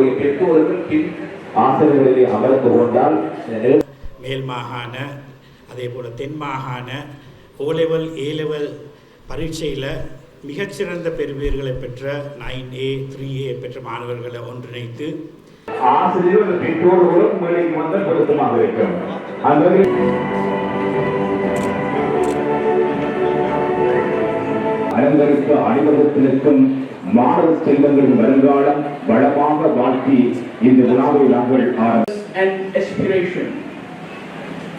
உங்களுடைய பெற்றோர்கள் பின் ஆசிரியர்களிலே அமர்ந்து கொண்டால் மேல் மாகாண அதே போல் தென் மாகாண ஓ லெவல் ஏ லெவல் பரீட்சையில் மிகச்சிறந்த பெறுபேறுகளை பெற்ற நைன் ஏ த்ரீ ஏ பெற்ற மாணவர்களை ஒன்றிணைத்து ஆசிரியர்கள் பெற்றோர்களும் மேடைக்கு வந்தால் பொருத்தமாக இருக்கும். அந்த நிற்கும் மாணவ செல்வங்களின் வருங்காலம் வளமாக வாழ்த்தி இந்த விழாவை நாங்கள் ஆரம்பி and aspiration.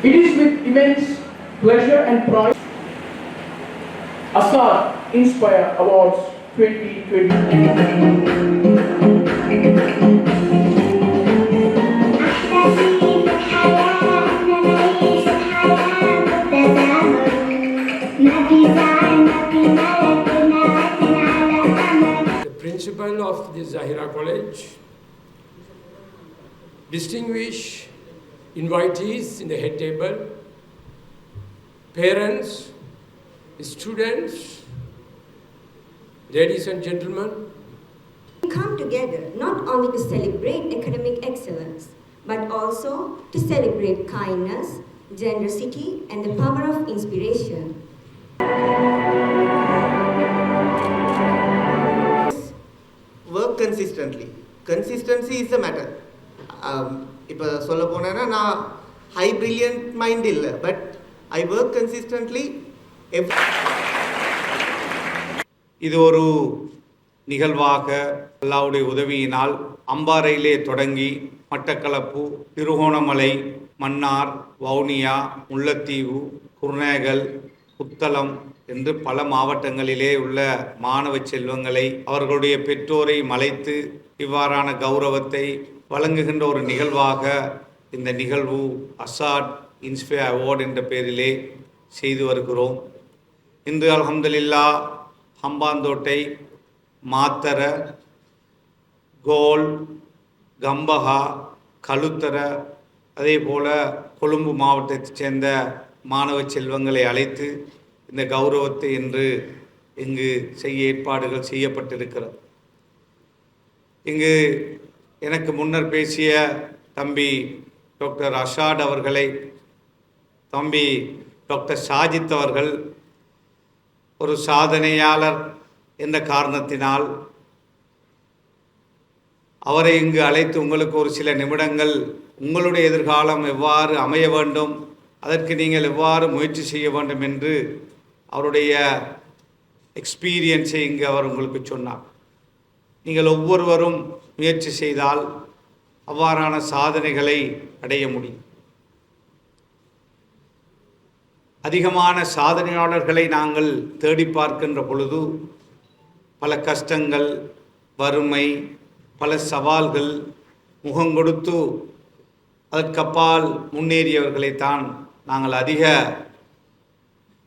It is with immense pleasure and pride Assad Inspire Awards 2020. distinguished invitees in the head table, parents, students, ladies and gentlemen. We come together not only to celebrate academic excellence, but also to celebrate kindness, generosity, and the power of inspiration. Work consistently. Consistency is the matter. Um, இப்போ சொல்ல போனேன்னா நான் high brilliant mind இல்லை but I work consistently இது ஒரு நிகழ்வாக அல்லாவுடைய உதவியினால் அம்பாறையிலே தொடங்கி மட்டக்களப்பு திருகோணமலை மன்னார் வவுனியா முல்லைத்தீவு குருநேகல் புத்தளம் என்று பல மாவட்டங்களிலே உள்ள மாணவ செல்வங்களை அவர்களுடைய பெற்றோரை மலைத்து இவ்வாறான கௌரவத்தை வழங்குகின்ற ஒரு நிகழ்வாக இந்த நிகழ்வு அசாட் இன்ஸ்பயர் அவார்டு என்ற பெயரிலே செய்து வருகிறோம். இன்று அலமதுல்லா ஹம்பாந்தோட்டை மாத்தர கோல் கம்பஹா கழுத்தர அதே போல் கொழும்பு மாவட்டத்தைச் சேர்ந்த மாணவ செல்வங்களை அழைத்து இந்த கௌரவத்தை இன்று இங்கு செய்ய ஏற்பாடுகள் செய்யப்பட்டிருக்கிறது. இங்கு எனக்கு முன்னர் பேசிய தம்பி டாக்டர் அஷாட் அவர்களை தம்பி டாக்டர் ஷாஜித் அவர்கள் ஒரு சாதனையாளர் என்ற காரணத்தினால் அவரை இங்கு அழைத்து உங்களுக்கு ஒரு சில நிமிடங்கள் உங்களுடைய எதிர்காலம் எவ்வாறு அமைய வேண்டும் அதற்கு நீங்கள் எவ்வாறு முயற்சி செய்ய வேண்டும் என்று அவருடைய எக்ஸ்பீரியன்ஸை இங்கு அவர் உங்களுக்கு சொன்னார். நீங்கள் ஒவ்வொருவரும் முயற்சி செய்தால் அவ்வாறான சாதனைகளை அடைய முடியும். அதிகமான சாதனையாளர்களை நாங்கள் தேடி பார்க்கின்ற பொழுது பல கஷ்டங்கள் வறுமை பல சவால்கள் முகங்கொடுத்து அதற்கப்பால் முன்னேறியவர்களைத்தான் நாங்கள் அதிக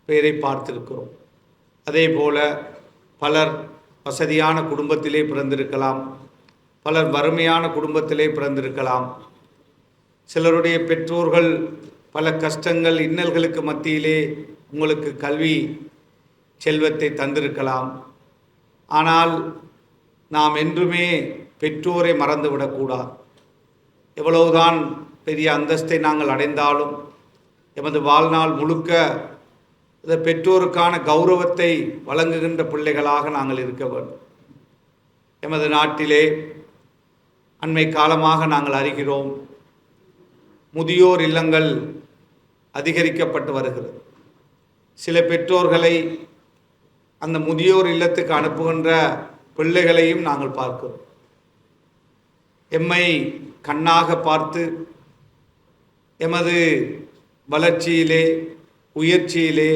பேரை பார்த்திருக்கிறோம். அதே போல பலர் வசதியான குடும்பத்திலே பிறந்திருக்கலாம். பலர் வறுமையான குடும்பத்திலே பிறந்திருக்கலாம். சிலருடைய பெற்றோர்கள் பல கஷ்டங்கள் இன்னல்களுக்கு மத்தியிலே உங்களுக்கு கல்வி செல்வத்தை தந்திருக்கலாம். ஆனால் நாம் என்றுமே பெற்றோரை மறந்துவிடக்கூடாது எவ்வளவுதான் பெரிய அந்தஸ்தை நாங்கள் அடைந்தாலும் எமது வாழ்நாள் முழுக்க இந்த பெற்றோருக்கான கௌரவத்தை வழங்குகின்ற பிள்ளைகளாக நாங்கள் இருக்க வேண்டும். எமது நாட்டிலே அண்மை காலமாக நாங்கள் அறிகிறோம் முதியோர் இல்லங்கள் அதிகரிக்கப்பட்டு வருகிறது. சில பெற்றோர்களை அந்த முதியோர் இல்லத்துக்கு அனுப்புகின்ற பிள்ளைகளையும் நாங்கள் பார்க்கிறோம். எம்மை கண்ணாக பார்த்து எமது வளர்ச்சியிலே உயர்ச்சியிலே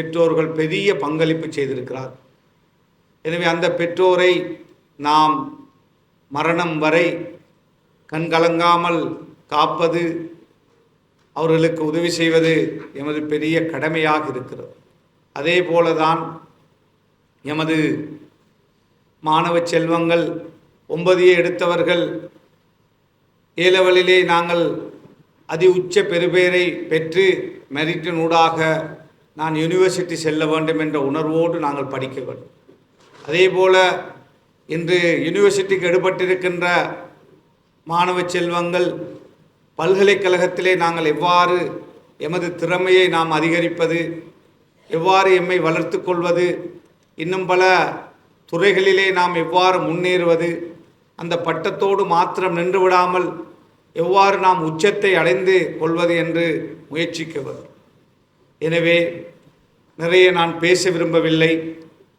பெற்றோர்கள் பெரிய பங்களிப்பு செய்திருக்கிறார். எனவே அந்த பெற்றோரை நாம் மரணம் வரை கண்கலங்காமல் காப்பது அவர்களுக்கு உதவி செய்வது எமது பெரிய கடமையாக இருக்கிறது. அதே போலதான் எமது மாணவ செல்வங்கள் ஒன்பதையே எடுத்தவர்கள் ஏலவழிலே நாங்கள் அதி உச்ச பெறுபேரை பெற்று மெரிட்டினூடாக நான் யூனிவர்சிட்டி செல்ல வேண்டும் என்ற உணர்வோடு நாங்கள் படிக்க வேண்டும். அதே போல் இன்று யூனிவர்சிட்டிக்கு எடுபட்டிருக்கின்ற மாணவ செல்வங்கள் பல்கலைக்கழகத்திலே நாங்கள் எவ்வாறு எமது திறமையை நாம் அதிகரிப்பது எவ்வாறு எம்மை வளர்த்து கொள்வது இன்னும் பல துறைகளிலே நாம் எவ்வாறு முன்னேறுவது அந்த பட்டத்தோடு மாத்திரம் நின்று விடாமல் எவ்வாறு நாம் உச்சத்தை அடைந்து கொள்வது என்று முயற்சிக்குவது எனவே நிறைய நான் பேச விரும்பவில்லை.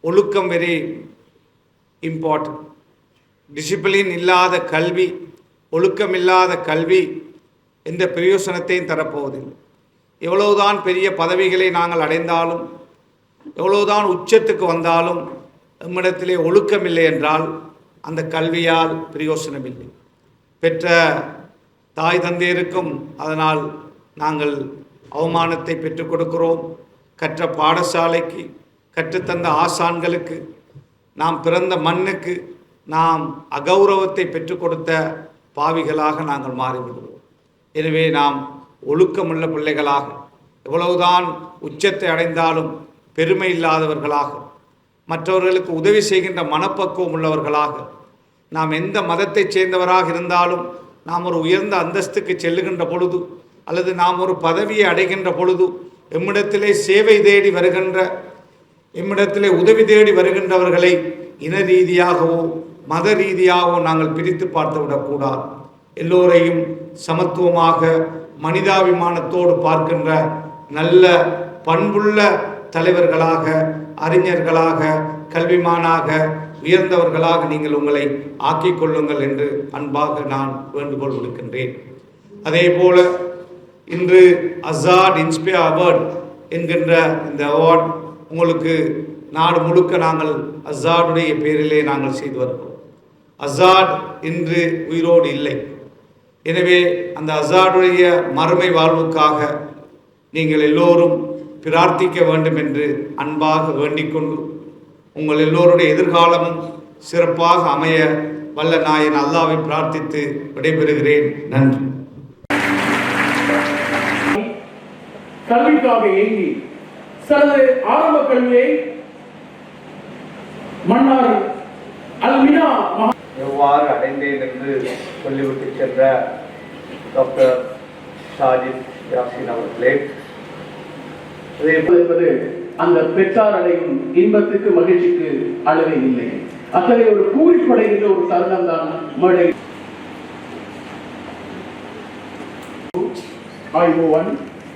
ஒழுக்கம் வெரி இம்பார்ட்டன்ட் டிசிப்ளின் இல்லாத கல்வி ஒழுக்கம் இல்லாத கல்வி எந்த பிரயோசனத்தையும் தரப்போவதில்லை. எவ்வளவுதான் பெரிய பதவிகளை நாங்கள் அடைந்தாலும் எவ்வளவுதான் உச்சத்துக்கு வந்தாலும் நம்மிடத்திலே ஒழுக்கம் இல்லை என்றால் அந்த கல்வியால் பிரயோசனம் இல்லை பெற்ற தாய் தந்தையருக்கும் அதனால் நாங்கள் அவமானத்தை பெற்றுக் கொடுக்கிறோம். கற்ற பாடசாலைக்கு கற்றுத்தந்த ஆசான்களுக்கு நாம் பிறந்த மண்ணுக்கு நாம் அகௌரவத்தை பெற்றுக் கொடுத்த பாவிகளாக நாங்கள் மாறிவிடுவோம். எனவே நாம் ஒழுக்கமுள்ள பிள்ளைகளாக எவ்வளவுதான் உச்சத்தை அடைந்தாலும் பெருமை இல்லாதவர்களாக மற்றவர்களுக்கு உதவி செய்கின்ற மனப்பக்குவம் உள்ளவர்களாக நாம் எந்த மதத்தைச் சேர்ந்தவராக இருந்தாலும் நாம் ஒரு உயர்ந்த அந்தஸ்துக்கு செல்லுகின்ற பொழுது அல்லது நாம் ஒரு பதவியை அடைகின்ற பொழுது எம்மிடத்திலே சேவை தேடி வருகின்ற எம்மிடத்திலே உதவி தேடி வருகின்றவர்களை இன ரீதியாகவோ மத ரீதியாகவோ நாங்கள் பிரித்து பார்த்து விடக்கூடாது. எல்லோரையும் சமத்துவமாக மனிதாபிமானத்தோடு பார்க்கின்ற நல்ல பண்புள்ள தலைவர்களாக அறிஞர்களாக கல்விமானாக உயர்ந்தவர்களாக நீங்கள் உங்களை ஆக்கிக் கொள்ளுங்கள் என்று அன்பாக நான் வேண்டுகோள் விடுக்கின்றேன். அதே போல இன்று அசாட் இன்ஸ்பியர் அவார்ட் என்கின்ற இந்த அவார்ட் உங்களுக்கு நாடு முழுக்க நாங்கள் அசாடுடைய பேரிலே நாங்கள் செய்து வருகிறோம். அசாட் இன்று உயிரோடு இல்லை. எனவே அந்த அசாடுடைய மறுமை வாழ்வுக்காக நீங்கள் எல்லோரும் பிரார்த்திக்க வேண்டும் என்று அன்பாக வேண்டிக்கொண்டு உங்கள் எல்லோருடைய எதிர்காலமும் சிறப்பாக அமைய வல்ல நாயன் அல்லாவை பிரார்த்தித்து விடைபெறுகிறேன். நன்றி. கல்விக்காக ஏங்கி தனது ஆரம்ப கல்வியை மன்னார் அல்மினா எவ்வாறு அடைந்தேன் என்று சொல்லிவிட்டு சென்ற டாக்டர் ஷாஜித் யாசின் அவர்களே அதே என்பது அந்த பெற்றார் அடையும் இன்பத்துக்கு மகிழ்ச்சிக்கு அளவே இல்லை. அத்தகைய ஒரு பூரிப்படைகின்ற ஒரு தருணம் தான் மழை.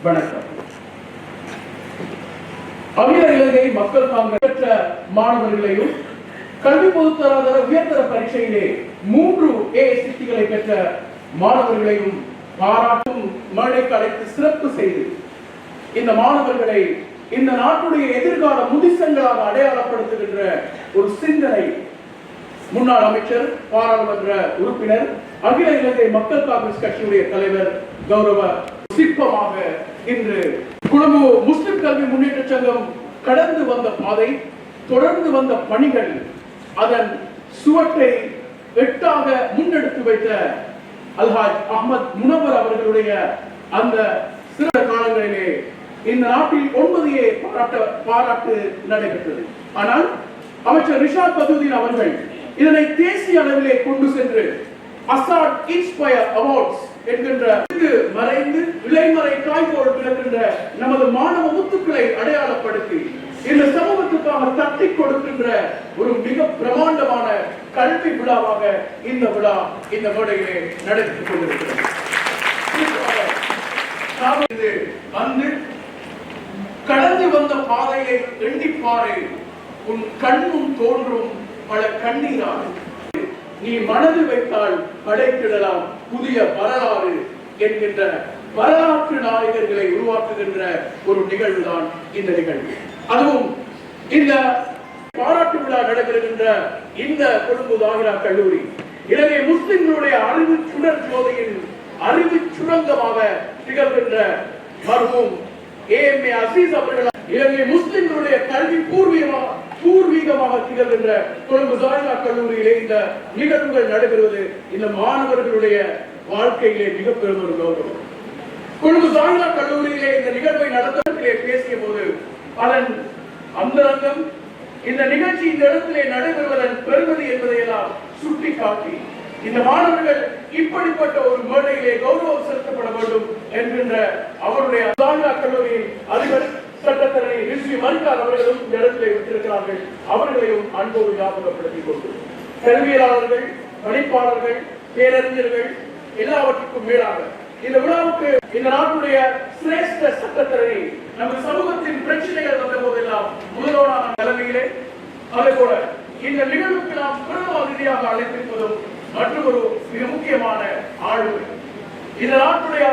வணக்கம். அகில இலங்கை மக்கள் காங்கிரஸ் பெற்ற மாணவர்களையும் கல்வி பொதுத்தராதர உயர்தர பரீட்சையிலே மூன்று ஏ சித்திகளை பெற்ற மாணவர்களையும் பாராட்டும் மழைக்கு அழைத்து சிறப்பு செய்து இந்த மாணவர்களை இந்த நாட்டுடைய எதிர்கால முதிசங்களாக அடையாளப்படுத்துகின்ற ஒரு சிந்தனை முன்னாள் அமைச்சர் பாராளுமன்ற உறுப்பினர் அகில இலங்கை மக்கள் காங்கிரஸ் கட்சியுடைய தலைவர் கௌரவ சிற்பமாக இன்று குழம்பு முஸ்லிம் கல்வி முன்னேற்ற சங்கம் கடந்து வந்த பாதை தொடர்ந்து வந்த பணிகள் அதன் சுவற்றை எட்டாக முன்னெடுத்து வைத்த அல்ஹாஜ் அகமது முனவர் அவர்களுடைய அந்த சிறு காலங்களிலே இந்த நாட்டில் ஒன்பதையே பாராட்ட பாராட்டு நடைபெற்றது. ஆனால் அமைச்சர் ரிஷாத் பதுதீன் அவர்கள் இதனை தேசிய அளவிலே கொண்டு சென்று அசாட் இன்ஸ்பயர் அவார்ட்ஸ் என்கின்ற இங்கு மறைந்து இளைமறை காய்கோள் விளக்கின்ற நமது மாணவ முத்துக்களை அடையாளப்படுத்தி இந்த சமூகத்துக்காக தட்டி கொடுக்கின்ற ஒரு மிக பிரமாண்டமான கல்வி விழாவாக இந்த விழா இந்த மேடையிலே நடத்தி கொண்டிருக்கிறது. குறிப்பாக வந்து கடந்து வந்த பாதையை எண்ணிப்பாறை உன் கண்ணும் தோன்றும் பல கண்ணீராகும் நீ மனது வைத்தால் படைத்திடலாம் புதிய வரலாறு என்கின்ற வரலாற்று நாயகர்களை உருவாக்குகின்ற ஒரு நிகழ்வு தான் இந்த நிகழ்வு. அதுவும் இந்த பாராட்டு விழா நடைபெறுகின்ற இந்த கொழும்பு தாகிரா கல்லூரி. இலங்கை முஸ்லிம்களுடைய அறிவு சுடர் ஜோதியின் அறிவு சுரங்கமாக திகழ்கின்ற மர்ஹூம் ஏ அசீஸ் அவர்கள் இலங்கை முஸ்லிம்களுடைய கல்வி பூர்வீகமாக பூர்வீகமாக திகழ்கின்ற கொழும்பு தாயிலா கல்லூரியிலே இந்த நிகழ்வுகள் நடைபெறுவது இந்த மாணவர்களுடைய வாழ்க்கையிலே மிக பெரும் ஒரு கௌரவம். கொழும்பு தாயிலா கல்லூரியிலே இந்த நிகழ்வை நடத்தத்திலே பேசிய போது அதன் அந்தரங்கம் இந்த நிகழ்ச்சி இந்த இடத்திலே நடைபெறுவதன் பெருமதி என்பதையெல்லாம் சுட்டிக்காட்டி இந்த மாணவர்கள் இப்படிப்பட்ட ஒரு மேடையிலே கௌரவம் செலுத்தப்பட வேண்டும் என்கின்ற அவருடைய கல்லூரியின் அதிபர் சட்டத்தரணியை ரிஷி மரிக்கார் அவர்களும் இந்த இடத்திலே விட்டிருக்கிறார்கள் அவர்களையும் அன்போடு ஞாபகப்படுத்திக் கொண்டு கல்வியலாளர்கள் படிப்பாளர்கள் பேரறிஞர்கள் எல்லாவற்றுக்கும் மேலாக இந்த விழாவுக்கு இந்த நாட்டுடைய சிரேஷ்ட சட்டத்தரணி நமது சமூகத்தின் பிரச்சனைகள் வந்த போதெல்லாம் முதல்வரான தலைமையிலே அதே போல இந்த நிகழ்வுக்கு நாம் பிறந்த ரீதியாக அழைத்திருப்பதும் மற்றொரு மிக முக்கியமான ஆளுமை. இந்த நாட்டுடைய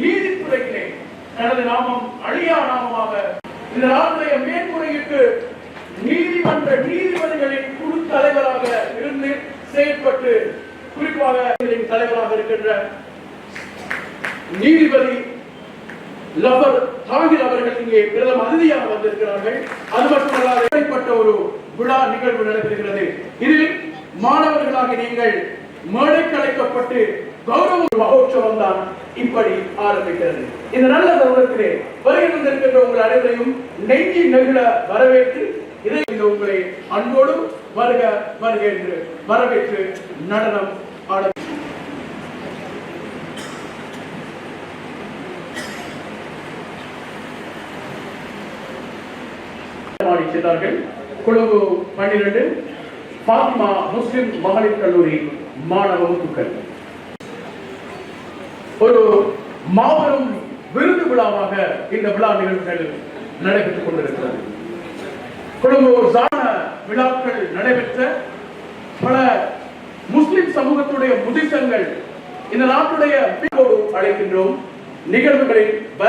நீதித்துறையிலே தனது நாமம் அழியா நாமமாக இந்த நாட்டுடைய மேற்முறையீட்டு நீதிமன்ற நீதிபதிகளின் குழு தலைவராக இருந்து செயல்பட்டு குறிப்பாக இதன் தலைவராக இருக்கின்ற நீதிபதி லபர் தாகிர் அவர்கள் இங்கே பிரதம அதிதியாக வந்திருக்கிறார்கள். அது மட்டுமல்லாத இடைப்பட்ட ஒரு விழா நிகழ்வு நடைபெறுகிறது. இதில் மாணவர்களாக நீங்கள் மேடைக்கு அழைக்கப்பட்டு கௌரவ மகோற்சவம் தான் இப்படி ஆரம்பிக்கிறது. இந்த நல்ல தருணத்திலே வருகின்றிருக்கின்ற உங்கள் அனைவரையும் நெஞ்சி நெகிழ வரவேற்று இதை உங்களை அன்போடும் வருக வருக என்று வரவேற்று நடனம் ஆட சென்றார்கள். கொழும்பு பன்னிரண்டு. பாத்மா முஸ்லிம் மகளிர் கல்லூரி மாணவ வகுப்புகள். ஒரு மாபெரும் விருது விழாவாக இந்த விழா நிகழ்வுகள் நடைபெற்றுக் கொண்டிருக்கிறது. குடும்ப சாண விழாக்கள் நடைபெற்ற பல முஸ்லிம் சமூகத்துடைய முதிசங்கள் இந்த நாட்டுடைய அழைக்கின்றோம். நிகழ்வுகளில்